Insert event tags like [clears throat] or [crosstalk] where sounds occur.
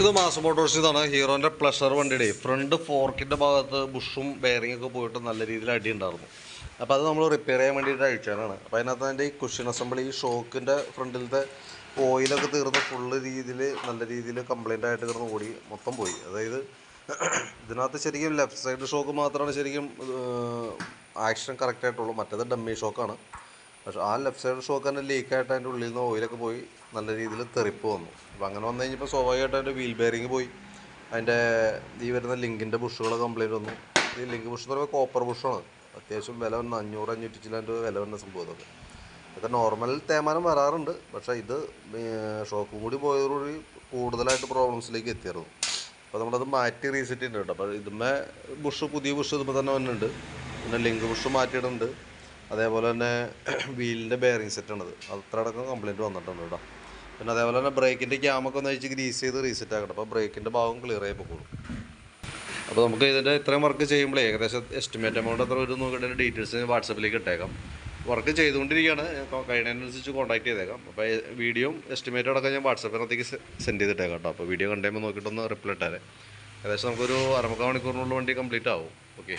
ഇത് mass Motors ഇതാണ്. ഹീറോന്റെ pleasure വണ്ടിയുടെ. ഫ്രണ്ട് ഫോർക്കിന്റെ ഭാഗത്ത് ബുഷും ബെയറിംഗ് ഒക്കെ പോയിട്ട് നല്ല രീതിയിൽ അടി ഉണ്ടായിരുന്നു. അപ്പോൾ അത് നമ്മൾ റിപ്പയർ ചെയ്യാൻ വേണ്ടിയിട്ട് അയച്ചാണ് അപ്പോൾ അതിനകത്ത് അതിന്റെ ഈ കുഷൻ അസംബ്ലി ഈ ഷോക്കിന്റെ ഫ്രണ്ടിലത്തെ ഓയിലൊക്കെ തീർന്ന് ഫുള്ള് രീതിയിൽ നല്ല രീതിയിൽ കംപ്ലൈന്റ് ആയിട്ട് കിടന്ന് ഓടി മൊത്തം പോയി. അതായത് [clears throat] ഇതിനകത്ത് ശരിക്കും ലെഫ്റ്റ് സൈഡ് ഷോക്ക് മാത്രമാണ് ശരിക്കും ആക്ഷൻ കറക്റ്റ് ആയിട്ടുള്ളൂ. മറ്റേത് ഡമ്മി ഷോക്കാണ് പക്ഷെ ആ ലെഫ്റ്റ് സൈഡ് ഷോക്ക് തന്നെ ലീക്കായിട്ട് അതിന്റെ ഉള്ളിൽ നിന്ന് ഓയിലൊക്കെ പോയി. നല്ല രീതിയിൽ തെറിപ്പ് വന്നു. അപ്പോൾ അങ്ങനെ വന്നു കഴിഞ്ഞപ്പോൾ സ്വാഭാവികമായിട്ട് അതിന്റെ വീൽ ബെയറിങ് പോയി. അതിന്റെ ഈ വരുന്ന ലിങ്കിന്റെ ബുഷുകൾ കംപ്ലൈന്റ് വന്നു. ഈ ലിങ്ക് ബുഷ് എന്ന് പറയുമ്പോൾ കോപ്പർ ബുഷാണ് അത്യാവശ്യം വില വന്ന. അഞ്ഞൂറ് അഞ്ഞൂറ്റി ചില്ലാണ്ട് വില വന്ന സംഭവം അതൊക്കെ. ഇതൊക്കെ നോർമൽ തേമാനം വരാറുണ്ട്. പക്ഷേ ഇത് ഷോക്കും കൂടി പോയതോടുകൂടി കൂടുതലായിട്ട് പ്രോബ്ലംസിലേക്ക് എത്തിയായിരുന്നു അപ്പോൾ നമ്മളത് മാറ്റി റീസെറ്റ് കേട്ടോ. അപ്പോൾ ഇതുമ്മേ ബുഷ് പുതിയ ബുഷ് ഇതുമ്പോൾ തന്നെ വന്നിട്ടുണ്ട്. പിന്നെ ലിങ്ക് ബുഷ് മാറ്റിയിടുന്നുണ്ട്. അതേപോലെ തന്നെ [clears throat] വീലിന്റെ ബെയറിംഗ് സെറ്റാണത് അത്ര അടക്കം കംപ്ലയിന്റ് വന്നിട്ടുണ്ട് കേട്ടോ പിന്നെ അതേപോലെ തന്നെ ബ്രേക്കിന്റെ ക്യാമൊക്കെ ഒന്ന് അഴിച്ച് ഗ്രീസ് ചെയ്ത് റീസെറ്റ് ആക്കണം അപ്പോൾ ബ്രേക്കിന്റെ ഭാഗം ക്ലിയർ ആയി പോകുള്ളൂ അപ്പോൾ നമുക്ക് ഇതിന്റെ ഇത്രയും വർക്ക് ചെയ്യുമ്പോൾ ഏകദേശം എസ്റ്റിമേറ്റ് എമൗണ്ട് എത്ര വരും നോക്കിയിട്ട് ഡീറ്റെയിൽസ് വാട്സപ്പിലേക്ക് ഇട്ടേക്കാം. വർക്ക് ചെയ്തുകൊണ്ടിരിക്കുകയാണ്. കഴിയുന്നതിനനുസരിച്ച് കോൺടാക്ട് ചെയ്തേക്കാം. അപ്പോൾ വീഡിയോ എസ്റ്റിമേറ്റ് അടക്കം ഞാൻ വാട്സപ്പിനകത്തേക്ക് സെൻഡ് ചെയ്തിട്ടേക്കാം കേട്ടോ അപ്പോൾ വീഡിയോ കണ്ടുമ്പോൾ നോക്കിയിട്ടൊന്ന് റിപ്ലൈ ഇട്ടേരെ ഏകദേശം നമുക്കൊരു അരമുക്കാൽ മണിക്കൂറിനുള്ള വണ്ടി കംപ്ലീറ്റ് ആവും. ഓക്കെ